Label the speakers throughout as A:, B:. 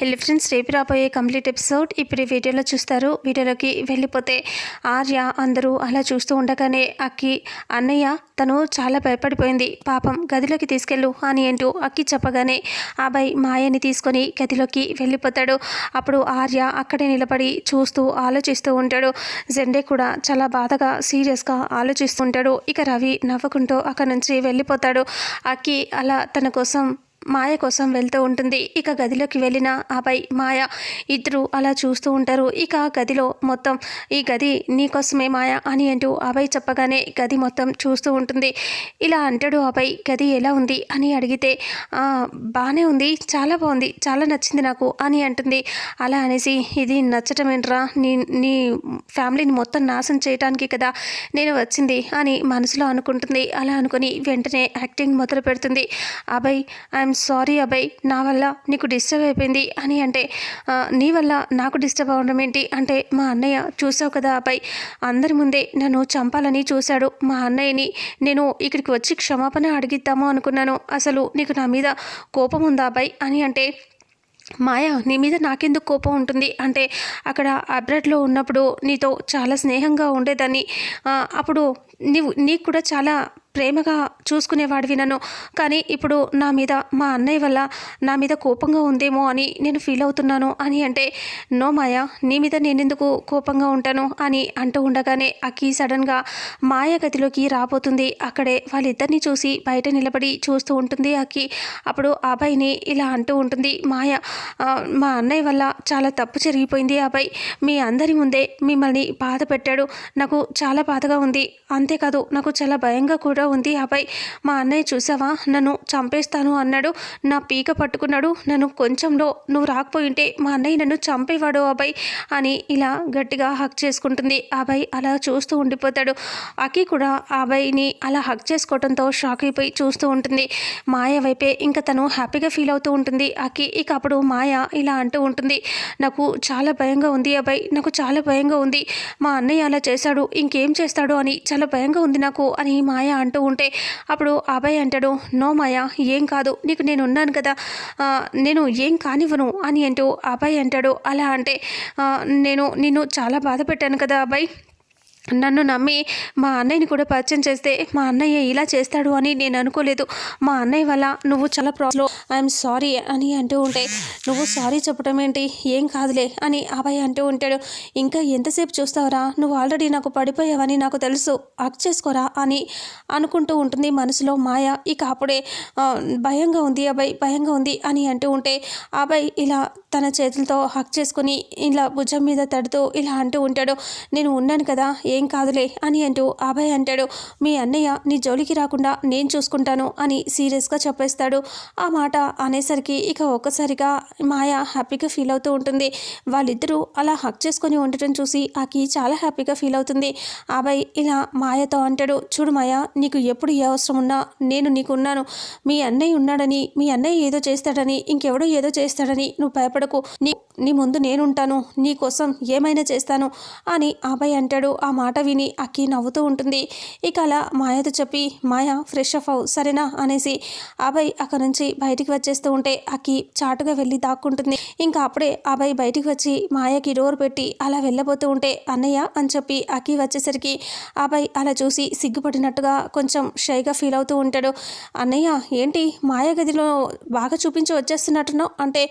A: హెల్ friends రేపు రాబోయే complete episode ఇప్పుడు వీడియోలో చూస్తారు. వీడియోలోకి వెళ్ళిపోతే ఆర్య అందరూ అలా చూస్తూ ఉండగానే అక్కి అన్నయ్య తను చాలా భయపడిపోయింది. పాపం గదిలోకి తీసుకెళ్ళు అని అంటూ అక్కి చెప్పగానే అబ్బాయి మాయని తీసుకొని గదిలోకి వెళ్ళిపోతాడు. అప్పుడు ఆర్య అక్కడే నిలబడి చూస్తూ ఆలోచిస్తూ ఉంటాడు. జెండే కూడా చాలా బాధగా సీరియస్గా ఆలోచిస్తుంటాడు. ఇక రవి నవ్వుకుంటూ అక్కడి నుంచి వెళ్ళిపోతాడు. అక్కి అలా తన కోసం మాయ కోసం వెళ్తూ ఉంటుంది. ఇక గదిలోకి వెళ్ళిన అబ్బాయి మాయ ఇద్దరు అలా చూస్తూ ఉంటారు. ఇక గదిలో మొత్తం ఈ గది నీకోసమే మాయ అని అంటూ అబ్బాయి చెప్పగానే గది మొత్తం చూస్తూ ఉంటుంది. ఇలా అంటాడు అబ్బాయి గది ఎలా ఉంది? అని అడిగితే బాగానే ఉంది. చాలా బాగుంది. చాలా నచ్చింది నాకు అని అంటుంది. అలా అనేసి ఇది నచ్చటం ఏంట్రా? నీ నీ ఫ్యామిలీని మొత్తం నాశనం చేయడానికి కదా నేను వచ్చింది అని మనసులో అనుకుంటుంది. అలా అనుకుని వెంటనే యాక్టింగ్ మొదలు పెడుతుంది అభయ్ ఐఎమ్ సారీ అభయ్. నా వల్ల నీకు డిస్టర్బ్ అయిపోయింది అని అంటే నీ వల్ల నాకు డిస్టర్బ్ అవ్వడం ఏంటి? అంటే మా అన్నయ్య చూసావు కదా అభయ్ అందరి ముందే నన్ను చంపాలని చూశాడు. మా అన్నయ్యని నేను ఇక్కడికి వచ్చి క్షమాపణ అడిగిద్దాము అనుకున్నాను. అసలు నీకు నా మీద కోపం ఉందా అభయ్? అని అంటే మాయ నీ మీద నాకెందుకు కోపం ఉంటుంది? అంటే అక్కడ అబ్రాడ్లో ఉన్నప్పుడు నీతో చాలా స్నేహంగా ఉండేదాన్ని. అప్పుడు నీవు నీకు కూడా చాలా ప్రేమగా చూసుకునేవాడివి నన్ను కానీ ఇప్పుడు నా మీద మా అన్నయ్య వల్ల నా మీద కోపంగా ఉందేమో అని నేను ఫీల్ అవుతున్నాను అని అంటే నో మాయ నీ మీద నేనెందుకు కోపంగా ఉంటాను? అని అంటూ ఉండగానే అక్కి సడన్గా మాయ గదిలోకి రాబోతుంది. అక్కడే వాళ్ళిద్దరిని చూసి బయట నిలబడి చూస్తూ ఉంటుంది అక్కి. అప్పుడు ఆ అబ్బాయిని ఇలా అంటూ ఉంటుంది మాయ మా అన్నయ్య వల్ల చాలా తప్పు జరిగిపోయింది ఆ అబ్బాయి. మీ అందరి ముందే మిమ్మల్ని బాధ పెట్టాడు. నాకు చాలా బాధగా ఉంది. అంతేకాదు నాకు చాలా భయంగా కూడా ఉంది. అబ్బాయి మా అన్నయ్య చూసావా? నన్ను చంపేస్తాను అన్నాడు. నా పీక పట్టుకున్నాడు. నన్ను కొంచెంలో నువ్వు రాకపోయింటే మా అన్నయ్య నన్ను చంపేవాడు అబ్బాయి అని ఇలా గట్టిగా హక్ చేసుకుంటుంది. ఆ అబ్బాయి అలా చూస్తూ ఉండిపోతాడు. అకి కూడా ఆ అబ్బాయిని అలా హక్ చేసుకోవడంతో షాక్ అయిపోయి చూస్తూ ఉంటుంది. మాయ వైపే ఇంకా తను హ్యాపీగా ఫీల్ అవుతూ ఉంటుంది. అకి ఇక అప్పుడు మాయ ఇలా అంటూ ఉంటుంది. నాకు చాలా భయంగా ఉంది అబ్బాయి నాకు చాలా భయంగా ఉంది. మా అన్నయ్య అలా చేశాడు. ఇంకేం చేస్తాడు అని చాలా భయంగా ఉంది నాకు అని మాయ అంటూ అంటూ ఉంటే అప్పుడు అభయ్ అంటాడు నో మాయ ఏం కాదు నీకు నేను ఉన్నాను కదా నేను ఏం కానివ్వను అని అంటూ అభయ్ అంటాడు. అలా అంటే నేను నిన్ను చాలా బాధ పెట్టాను కదా అబ్బాయి నన్ను నమ్మి మా అన్నయ్యని కూడా పరిచయం చేస్తే మా అన్నయ్య ఇలా చేస్తాడు అని నేను అనుకోలేదు. మా అన్నయ్య వల్ల నువ్వు చాలా ప్రాబ్లం ఐఎమ్ సారీ అని అంటూ ఉంటే నువ్వు సారీ చెప్పడం ఏంటి? ఏం కాదులే అని అబ్బాయి అంటూ ఉంటాడు. ఇంకా ఎంతసేపు చూస్తావురా? నువ్వు ఆల్రెడీ నాకు పడిపోయావని నాకు తెలుసు. అక్ చేసుకోరా? అని అనుకుంటూ ఉంటుంది మనసులో మాయ. ఇక అప్పుడే భయంగా ఉంది అబ్బాయి భయంగా ఉంది అని అంటూ ఉంటే అబ్బాయి ఇలా తన చేతులతో హక్ చేసుకుని ఇలా భుజం మీద తడుతూ ఇలా అంటూ ఉంటాడు. నేను ఉన్నాను కదా ఏం కాదులే అని అంటూ అభయ్ అంటాడు మీ అన్నయ్య నీ జోలికి రాకుండా నేను చూసుకుంటాను అని సీరియస్గా చెప్పేస్తాడు. ఆ మాట అనేసరికి ఇక ఒక్కసారిగా మాయ హ్యాపీగా ఫీల్ అవుతూ ఉంటుంది. వాళ్ళిద్దరూ అలా హక్ చేసుకొని ఉండటం చూసి ఆకి చాలా హ్యాపీగా ఫీల్ అవుతుంది. అభయ్ ఇలా మాయతో అంటాడు చూడు మాయ నీకు ఎప్పుడు ఏ అవసరం ఉన్నా నేను నీకు ఉన్నాను మీ అన్నయ్య ఉన్నాడని మీ అన్నయ్య ఏదో చేస్తాడని ఇంకెవడో ఏదో చేస్తాడని నువ్వు భయపడకు. నీ నీ ముందు నేనుంటాను. నీ కోసం ఏమైనా చేస్తాను అని అభయ్ అంటాడు. ఆ మాట విని అక్కి నవ్వుతూ ఉంటుంది. ఇక అలా మాయతో చెప్పి మాయ ఫ్రెష్ అప్ అవు సరేనా? అనేసి అభయ్ అక్కడ నుంచి బయటికి వచ్చేస్తూ ఉంటే అక్కి చాటుగా వెళ్ళి దాక్కుంటుంది. ఇంకా అప్పుడే అభయ్ బయటికి వచ్చి మాయకి డోర్ పెట్టి అలా వెళ్ళబోతూ ఉంటే అన్నయ్య అని చెప్పి అక్కి వచ్చేసరికి అభయ్ అలా చూసి సిగ్గుపడినట్టుగా కొంచెం షైగా ఫీల్ అవుతూ ఉంటాడు. అన్నయ్య ఏంటి మాయ గదిలో బాగా చూపించి వచ్చేస్తున్నట్టున్నావు? అంటే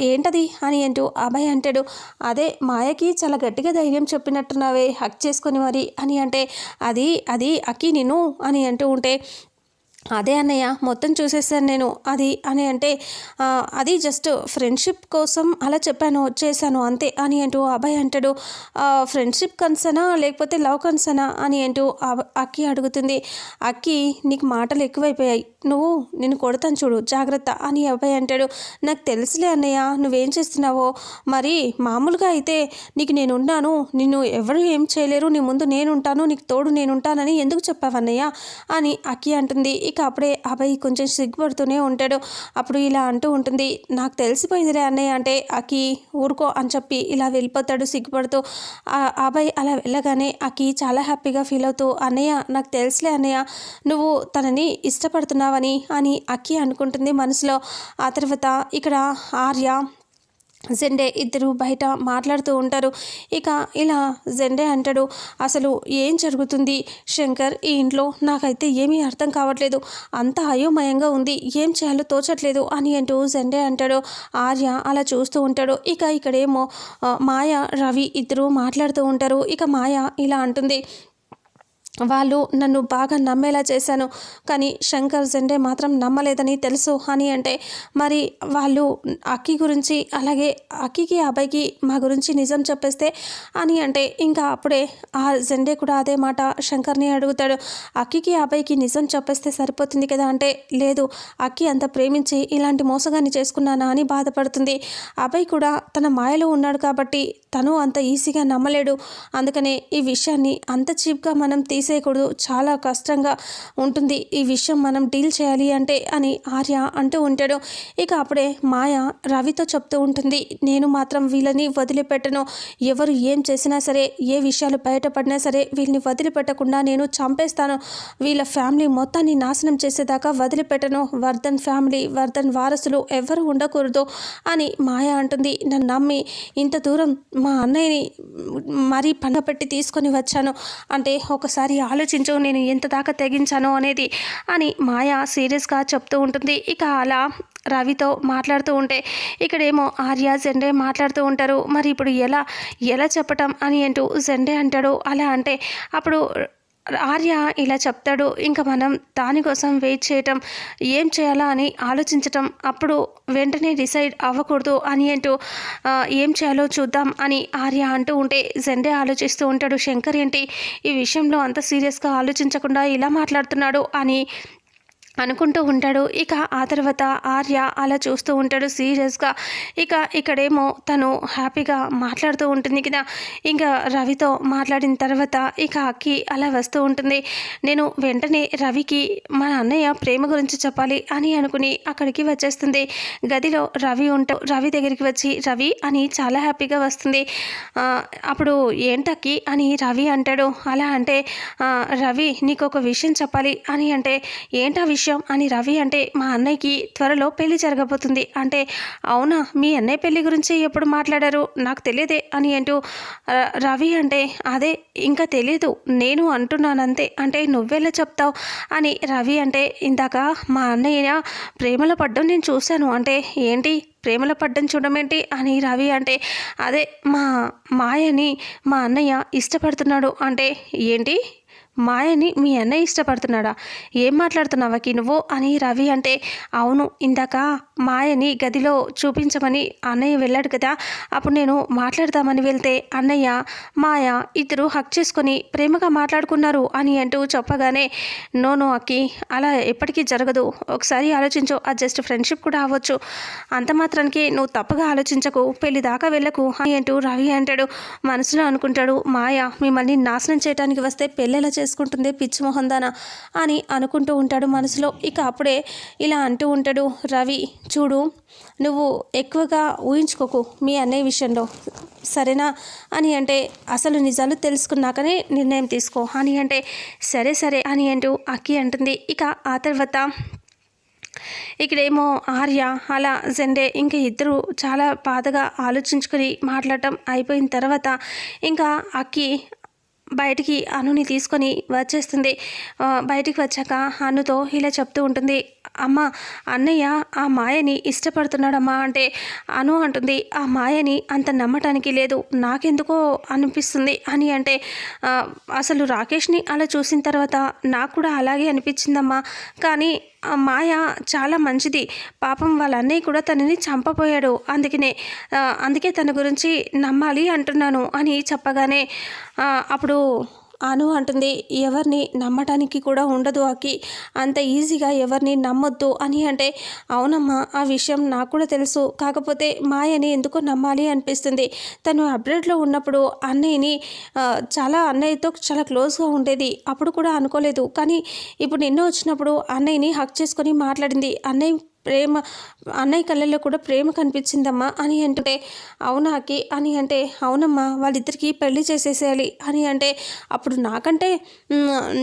A: ఏంటది? అని అంటూ అభయ్ అంటాడు. అదే మాయకి చాలా గట్టిగా ధైర్యం చెప్పినట్టున్నావే హక్ చేసుకొని మరి అని అంటే అది అది అక్కి నేను అని అంటూ ఉంటే అదే అన్నయ్య మొత్తం చూసేసాను నేను. అది అని అంటే అది జస్ట్ ఫ్రెండ్షిప్ కోసం అలా చెప్పాను చేశాను అంతే అని అంటూ అభయ్ అంటాడు. ఫ్రెండ్షిప్ కన్సనా లేకపోతే లవ్ కన్సనా అని అంటూ అబ- అక్కి అడుగుతుంది. అక్కి నీకు మాటలు ఎక్కువైపోయాయి. నువ్వు నేను కొడతాను చూడు జాగ్రత్త అని అభయ్ అంటాడు. నాకు తెలుసులే అన్నయ్య నువ్వేం చేస్తున్నావో. మరి మామూలుగా అయితే నీకు నేను ఉన్నాను నిన్ను ఎవరు ఏం చేయలేరు నీ ముందు నేనుంటాను నీకు తోడు నేనుంటానని ఎందుకు చెప్పావన్నయ్య అని అక్కి అంటుంది. ఇక అప్పుడే అభయ్ కొంచెం సిగ్గుపడుతూనే ఉంటాడు. అప్పుడు ఇలా అంటూ ఉంటుంది. నాకు తెలిసిపోయిందిలే అన్నయ్య అంటే అకి ఊరుకో అని చెప్పి ఇలా వెళ్ళిపోతాడు సిగ్గుపడుతూ. ఆ అభయ్ అలా వెళ్ళగానే అకి చాలా హ్యాపీగా ఫీల్ అవుతూ అన్నయ్య నాకు తెలుసులే అన్నయ్య నువ్వు తనని ఇష్టపడుతున్నావని అని అక్కి అనుకుంటుంది మనసులో. ఆ తర్వాత ఇక్కడ ఆర్య జెండే ఇద్దరు బయట మాట్లాడుతూ ఉంటారు. ఇక ఇలా జెండే అంటాడు. అసలు ఏం జరుగుతుంది? శంకర్ ఈ ఇంట్లో నాకైతే ఏమీ అర్థం కావట్లేదు. అంత అయోమయంగా ఉంది. ఏం చేయాలో తోచట్లేదు అని అంటూ జెండే అంటాడు. ఆర్య అలా చూస్తూ ఉంటాడు. ఇక ఇక్కడేమో మాయ రవి ఇద్దరు మాట్లాడుతూ ఉంటారు. ఇక మాయ ఇలా అంటుంది. వాళ్ళు నన్ను బాగా నమ్మేలా చేశాను. కానీ శంకర్ జెండే మాత్రం నమ్మలేదని తెలుసు అని అంటే. మరి వాళ్ళు అక్కి గురించి అలాగే అక్కికి అబ్బాయికి మా గురించి నిజం చెప్పేస్తే అని అంటే ఇంకా అప్పుడే ఆ జెండే కూడా అదే మాట శంకర్ని అడుగుతాడు. అక్కికి అబ్బాయికి నిజం చెప్పేస్తే సరిపోతుంది కదా అంటే లేదు. అక్కి అంత ప్రేమించి ఇలాంటి మోసగాన్ని చేసుకున్నానా అని బాధపడుతుంది. అబ్బాయి కూడా తన మాయలో ఉన్నాడు కాబట్టి తను అంత ఈజీగా నమ్మలేడు. అందుకనే ఈ విషయాన్ని అంత చీప్గా మనం తీసేయకూడదు. చాలా కష్టంగా ఉంటుంది ఈ విషయం మనం డీల్ చేయాలి అంటే అని ఆర్య అంటూ ఉంటాడు. ఇక అప్పుడే మాయ రవితో చెప్తూ ఉంటుంది నేను మాత్రం వీళ్ళని వదిలిపెట్టను. ఎవరు ఏం చేసినా సరే ఏ విషయాలు బయటపడినా సరే వీళ్ళని వదిలిపెట్టకుండా నేను చంపేస్తాను. వీళ్ళ ఫ్యామిలీ మొత్తాన్ని నాశనం చేసేదాకా వదిలిపెట్టను. వర్ధన్ ఫ్యామిలీ వర్ధన్ వారసులు ఎవరు ఉండకూడదు అని మాయ అంటుంది. నన్ను నమ్మి ఇంత దూరం మా అన్నయ్యని మరీ పండపెట్టి తీసుకొని వచ్చాను. అంటే ఒకసారి ఆలోచించు నేను ఎంత దాకా తెగించాను అనేది అని మాయ సీరియస్గా చెప్తూ ఉంటుంది. ఇక అలా రవితో మాట్లాడుతూ ఉంటే ఇక్కడేమో ఆర్య జెండే మాట్లాడుతూ ఉంటారు. మరి ఇప్పుడు ఎలా ఎలా చెప్పటం అని అంటూ జెండే అంటాడు. అలా అంటే అప్పుడు ఆర్య ఇలా చెప్తాడు ఇంకా మనం దానికోసం వెయిట్ చేయటం ఏం చేయాలా అని ఆలోచించటం అప్పుడు వెంటనే డిసైడ్ అవ్వకూడదు అని అంటూ ఏం చేయాలో చూద్దాం అని ఆర్య అంటూ ఉంటే జెండే ఆలోచిస్తూ ఉంటాడు శంకర్ ఏంటి? ఈ విషయంలో అంత సీరియస్గా ఆలోచించకుండా ఇలా మాట్లాడుతున్నాడు అని అనుకుంటూ ఉంటాడు. ఇక ఆ తర్వాత ఆర్య అలా చూస్తూ ఉంటాడు సీరియస్గా. ఇక ఇక్కడేమో తను హ్యాపీగా మాట్లాడుతూ ఉంటుంది కదా. ఇంకా రవితో మాట్లాడిన తర్వాత ఇక అక్కి అలా వస్తూ ఉంటుంది. నేను వెంటనే రవికి మా అన్నయ్య ప్రేమ గురించి చెప్పాలి అని అనుకుని అక్కడికి వచ్చేస్తుంది. గదిలో రవి ఉంటా రవి దగ్గరికి వచ్చి రవి అని చాలా హ్యాపీగా వస్తుంది. అప్పుడు ఏంటక్కి అని రవి అంటాడు. అలా అంటే రవి నీకు ఒక విషయం చెప్పాలి అని అంటే ఏంటా విషయం? అని రవి అంటే మా అన్నయ్యకి త్వరలో పెళ్ళి జరగబోతుంది. అంటే అవునా? మీ అన్నయ్య పెళ్ళి గురించి ఎప్పుడు మాట్లాడారు? నాకు తెలియదే అని అంటూ రవి అంటే అదే ఇంకా తెలియదు నేను అంటున్నానంతే. అంటే నువ్వెలా చెప్తావు? అని రవి అంటే ఇందాక మా అన్నయ్య ప్రేమలో పడ్డం నేను చూశాను. అంటే ఏంటి? ప్రేమలో పడ్డం చూడమేంటి? అని రవి అంటే అదే మా మాయని మా అన్నయ్య ఇష్టపడుతున్నాడు. అంటే ఏంటి? మాయని మీ అన్నయ్య ఇష్టపడుతున్నాడా? ఏం మాట్లాడుతున్నావాకి నువ్వు? అని రవి అంటే అవును ఇందాక మాయని గదిలో చూపించమని అన్నయ్య వెళ్ళాడు కదా అప్పుడు నేను మాట్లాడదామని వెళ్తే అన్నయ్య మాయ ఇద్దరు హక్ చేసుకొని ప్రేమగా మాట్లాడుకున్నారు అని అంటూ చెప్పగానే నో నో అక్కి అలా ఎప్పటికీ జరగదు. ఒకసారి ఆలోచించు ఆ జస్ట్ ఫ్రెండ్షిప్ కూడా అవ్వచ్చు. అంత మాత్రానికి నువ్వు తప్పుగా ఆలోచించకు పెళ్ళి దాకా వెళ్ళకు అని అంటూ రవి అంటాడు. మనసులో అనుకుంటాడు మాయ మిమ్మల్ని నాశనం చేయడానికి వస్తే పెళ్ళెలా చేసుకుంటుంది పిచ్చి మొహందానా అని అనుకుంటూ ఉంటాడు మనసులో. ఇక అప్పుడే ఇలా అంటూ ఉంటాడు రవి చూడు నువ్వు ఎక్కువగా ఊహించుకోకు మీ అన్నయ్య విషయంలో. సరేనా? అని అంటే అసలు నిజాలు తెలుసుకున్నాకనే నిర్ణయం తీసుకో. అని అంటే సరే సరే అని అంటూ అక్కి అంటుంది. ఇక ఆ తర్వాత ఇక్కడేమో ఆర్య అలా జెండే ఇంకా ఇద్దరు చాలా బాధగా ఆలోచించుకొని మాట్లాడటం అయిపోయిన తర్వాత ఇంకా అక్కి బయటికి అనుని తీసుకొని వచ్చేస్తుంది. బయటికి వచ్చాక అనుతో ఇలా చెప్తూ ఉంటుంది. అమ్మ అన్నయ్య ఆ మాయని ఇష్టపడుతున్నాడమ్మా అంటే అను అంటుంది. ఆ మాయని అంత నమ్మటానికి లేదు నాకెందుకో అనిపిస్తుంది అని అంటే అసలు రాకేష్ని అలా చూసిన తర్వాత నాకు కూడా అలాగే అనిపించిందమ్మా. కానీ ఆ మాయ చాలా మంచిది. పాపం వాళ్ళ అన్నయ్య కూడా తనని చంపపోయాడు అందుకనే అందుకే తన గురించి నమ్మాలి అంటున్నాను అని చెప్పగానే అప్పుడు అను అంటుంది. ఎవరిని నమ్మటానికి కూడా ఉండదు అకి అంత ఈజీగా ఎవరిని నమ్మొద్దు అని అంటే అవునమ్మా ఆ విషయం నాకు కూడా తెలుసు. కాకపోతే మాయని ఎందుకో నమ్మాలి అనిపిస్తుంది. తను అప్డేట్లో ఉన్నప్పుడు అన్నయ్యని చాలా అన్నయ్యతో చాలా క్లోజ్గా ఉండేది. అప్పుడు కూడా అనుకోలేదు. కానీ ఇప్పుడు నిన్న వచ్చినప్పుడు అన్నయ్యని హక్ చేసుకొని మాట్లాడింది. అన్నయ్య ప్రేమ అన్నయ్య కళ్ళల్లో కూడా ప్రేమ కనిపించిందమ్మా అని అంటే అవునా అక్కి? అని అంటే అవునమ్మా వాళ్ళిద్దరికీ పెళ్ళి చేసేసేయాలి అని అంటే అప్పుడు నాకంటే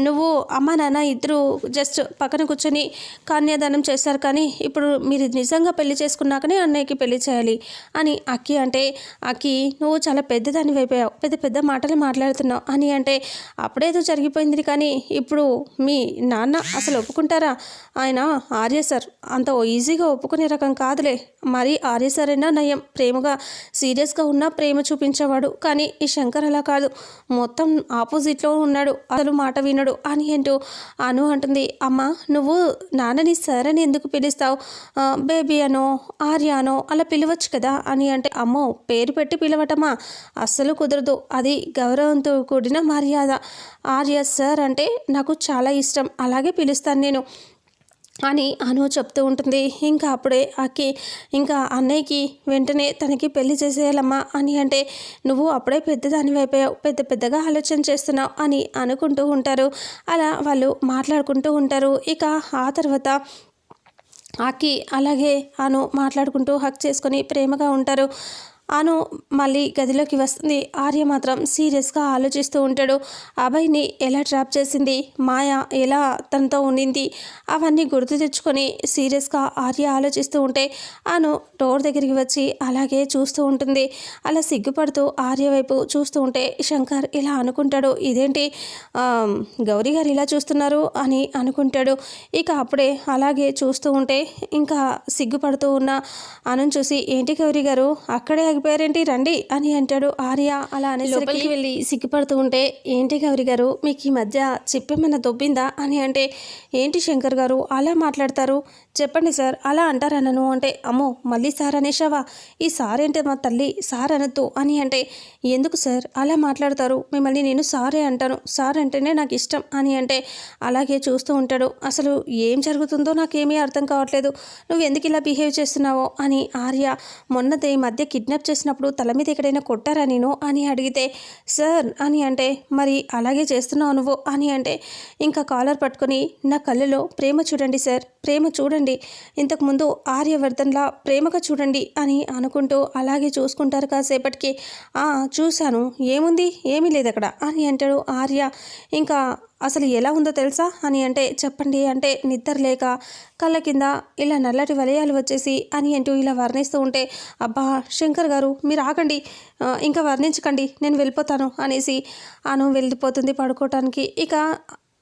A: నువ్వు అమ్మ నాన్న ఇద్దరు జస్ట్ పక్కన కూర్చొని కన్యాదానం చేశారు కానీ ఇప్పుడు మీరు నిజంగా పెళ్ళి చేసుకున్నాకనే అన్నయ్యకి పెళ్ళి చేయాలి అని అక్కి అంటే అక్కి నువ్వు చాలా పెద్దదాన్ని అయిపోయావు పెద్ద పెద్ద మాటలు మాట్లాడుతున్నావు అని అంటే అప్పుడేదో జరిగిపోయింది కానీ ఇప్పుడు మీ నాన్న అసలు ఒప్పుకుంటారా? ఆయన ఆర్య సార్ అంత ఈజీగా ఒప్పుకునే రకం కాదులే. మరి ఆర్య అయినా నయం. ప్రేమగా సీరియస్గా ఉన్న ప్రేమ చూపించేవాడు. కానీ ఈ శంకర్ అలా కాదు. మొత్తం ఆపోజిట్లో ఉన్నాడు. అసలు మాట వినడు అని ఏంటో అను అంటుంది. అమ్మ నువ్వు నాన్నని సార్ అని ఎందుకు పిలుస్తావు? బేబీ అనో ఆర్య అనో అలా పిలవచ్చు కదా అని అంటే అమ్మో పేరు పెట్టి పిలవటమా? అస్సలు కుదరదు. అది గౌరవంతో కూడిన మర్యాద. ఆర్య సార్ అంటే నాకు చాలా ఇష్టం. అలాగే పిలుస్తాను నేను. అని అను చెప్తూ ఉంటుంది. ఇంకా అప్పుడే అక్కి ఇంకా అన్నయ్యకి వెంటనే తనకి పెళ్ళి చేసేయాలమ్మా అని అంటే నువ్వు అప్పుడే పెద్దదాని అయిపోయావు. పెద్ద పెద్దగా ఆలోచన చేస్తున్నావు అని అనుకుంటూ ఉంటారు. అలా వాళ్ళు మాట్లాడుకుంటూ ఉంటారు. ఇక ఆ తర్వాత ఆకి అలాగే అను మాట్లాడుకుంటూ హక్ చేసుకొని ప్రేమగా ఉంటారు. అను మళ్ళీ గదిలోకి వస్తుంది. ఆర్య మాత్రం సీరియస్గా ఆలోచిస్తూ ఉంటాడు. అభయ్ని ఎలా ట్రాప్ చేసింది? మాయ ఎలా తనతో ఉండింది? అవన్నీ గుర్తు తెచ్చుకొని సీరియస్గా ఆర్య ఆలోచిస్తూ ఉంటే అను డోర్ దగ్గరికి వచ్చి అలాగే చూస్తూ ఉంటుంది. అలా సిగ్గుపడుతూ ఆర్య వైపు చూస్తూ ఉంటే శంకర్ ఇలా అనుకుంటాడు. ఇదేంటి? గౌరీ గారు ఇలా చూస్తున్నారు అని అనుకుంటాడు. ఇక అప్పుడే అలాగే చూస్తూ ఉంటే ఇంకా సిగ్గుపడుతూ ఉన్న అను చూసి ఏంటి గౌరీ గారు? అక్కడే ఆగిపోయారేంటి రండి అని అంటాడు ఆర్య. అలా అనేసరికి వెళ్ళి సిగ్గుపడుతూ ఉంటే ఏంటి గౌరీ గారు? మీకు ఈ మధ్య చెప్పేమన్నా దొబ్బిందా? అని అంటే ఏంటి శంకర్ గారు? అలా మాట్లాడతారు? చెప్పండి సార్ అలా అంటారనను. అంటే అమ్మో మళ్ళీ సార్ అనేసావా ఈ సార్ ఏంటి మా తల్లి? సార్ అనొద్దు. అని అంటే ఎందుకు సార్? అలా మాట్లాడతారు. మిమ్మల్ని నేను సారే అంటాను. సార్ అంటేనే నాకు ఇష్టం. అని అంటే అలాగే చూస్తూ ఉంటాడు. అసలు ఏం జరుగుతుందో నాకేమీ అర్థం కావట్లేదు. నువ్వు ఎందుకు ఇలా బిహేవ్ చేస్తున్నావో? అని ఆర్య మొన్నదే ఈ మధ్య కిడ్నాప్ చేసినప్పుడు తల మీద ఎక్కడైనా కొట్టారా నేను అని అడిగితే సార్ అని అంటే మరి అలాగే చేస్తున్నావు నువ్వు అని అంటే ఇంకా కాలర్ పట్టుకొని నా కళ్ళలో ప్రేమ చూడండి సార్ ప్రేమ చూడండి. ఇంతకుముందు ఆర్యవర్ధన్లా ప్రేమగా చూడండి అని అనుకుంటూ అలాగే చూసుకుంటారు కాసేపటికి. చూశాను. ఏముంది? ఏమీ లేదు అక్కడ అని అంటాడు ఆర్య. ఇంకా అసలు ఎలా ఉందో తెలుసా అని అంటే చెప్పండి అంటే నిద్ర లేక కళ్ళ కింద ఇలా నల్లటి వలయాలు వచ్చేసి అని అంటూ ఇలా వర్ణిస్తూ ఉంటే అబ్బా శంకర్ గారు మీరు ఆగండి. ఇంకా వర్ణించకండి. నేను వెళ్ళిపోతాను అనేసి అను వెళ్ళిపోతుంది పడుకోవటానికి ఇక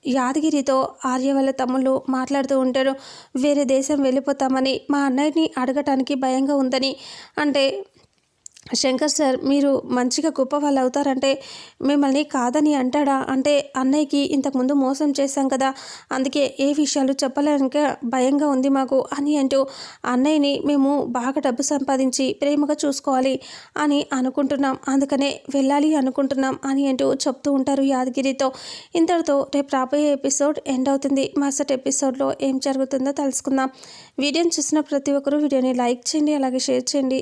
A: యాదగిరితో ఆర్య వాళ్ళ తమ్ముళ్ళు మాట్లాడుతూ ఉంటారు వేరే దేశం వెళ్ళిపోతామని మా అన్నయ్యని అడగటానికి భయంగా ఉందని అంటే శంకర్ సార్ మీరు మంచిగా గొప్ప వాళ్ళు అవుతారంటే మిమ్మల్ని కాదని అంటాడా? అంటే అన్నయ్యకి ఇంతకుముందు మోసం చేశాం కదా అందుకే ఏ విషయాలు చెప్పలేక భయంగా ఉంది మాకు అని అంటూ అన్నయ్యని మేము బాగా డబ్బు సంపాదించి ప్రేమగా చూసుకోవాలి అని అనుకుంటున్నాం. అందుకనే వెళ్ళాలి అనుకుంటున్నాం అని అంటూ చెప్తూ ఉంటారు యాదగిరితో. ఇంతటితో రేపు రాబోయే ఎపిసోడ్ ఎండ్ అవుతుంది. మరుసటి ఎపిసోడ్లో ఏం జరుగుతుందో తెలుసుకుందాం. వీడియోని చూసిన ప్రతి ఒక్కరూ వీడియోని లైక్ చేయండి అలాగే షేర్ చేయండి.